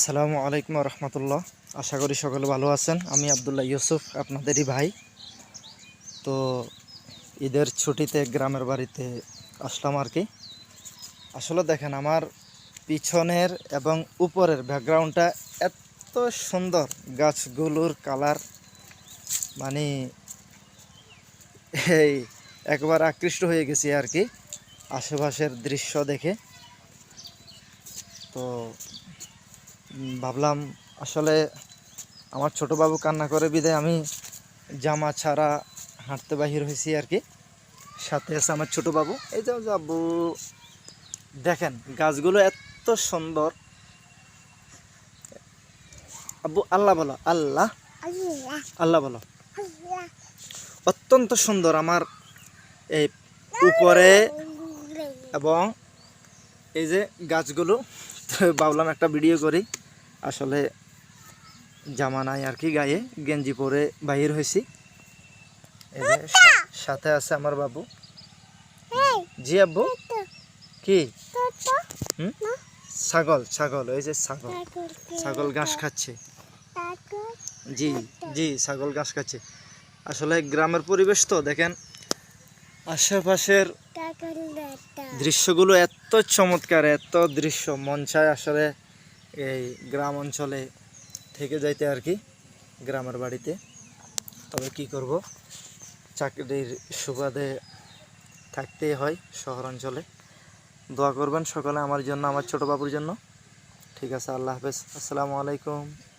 আসসালামু আলাইকুম রহমতুল্লাহ। আশা করি সকলে ভালো আছেন। আমি আবদুল্লাহ ইউসুফ, আপনাদেরই ভাই। তো ঈদের ছুটিতে গ্রামের বাড়িতে আসলাম আর কি। আসলে দেখেন, আমার পিছনের এবং উপরের ব্যাকগ্রাউন্ডটা এত সুন্দর গাছগুলোর কালার। মানে এই, একবার আকৃষ্ট হয়ে গেছি আর কি। আশেপাশের দৃশ্য দেখে। তো ভাবলাম আসলে আমার ছোট বাবু কান্না করে বিদায় আমি জামা ছাড়া হাঁটতে বাহির হয়েছি আর কি। সাথে আছে আমার ছোট বাবু। এই যে যাব দেখেন গাছগুলো এত সুন্দর। আব্বু, আল্লাহ বলো, আল্লাহ। আল্লাহ বলো। অত্যন্ত সুন্দর আমার এই উপরে এবং এই যে গাছগুলো। ভাবলাম একটা ভিডিও করি। আসলে জামা নাই আর কি গায়ে গেঞ্জি পরে বাহির হয়েছি। সা- সাথে আছে আমার বাবু। জি আব্বু? কি? ছাগল ছাগল ওই যে ছাগল। ছাগল ঘাস খাচ্ছে। জি জি ছাগল ঘাস খাচ্ছে। আসলে গ্রামের পরিবেশ তো দেখেন। আশেপাশের দৃশ্যগুলো এত চমৎকার এত দৃশ্য মন চায় আসলে এই গ্রাম অঞ্চলে থেকে যাইতে আর কি, গ্রামের বাড়িতে। তবে কি করব, চাকরির সুবাদে থাকতেই হয় শহর অঞ্চলে। দোয়া করবেন সকলে আমার জন্য, আমার ছোট বাবুর জন্য। ঠিক আছে, আল্লাহ হাফেজ। আসসালামু আলাইকুম।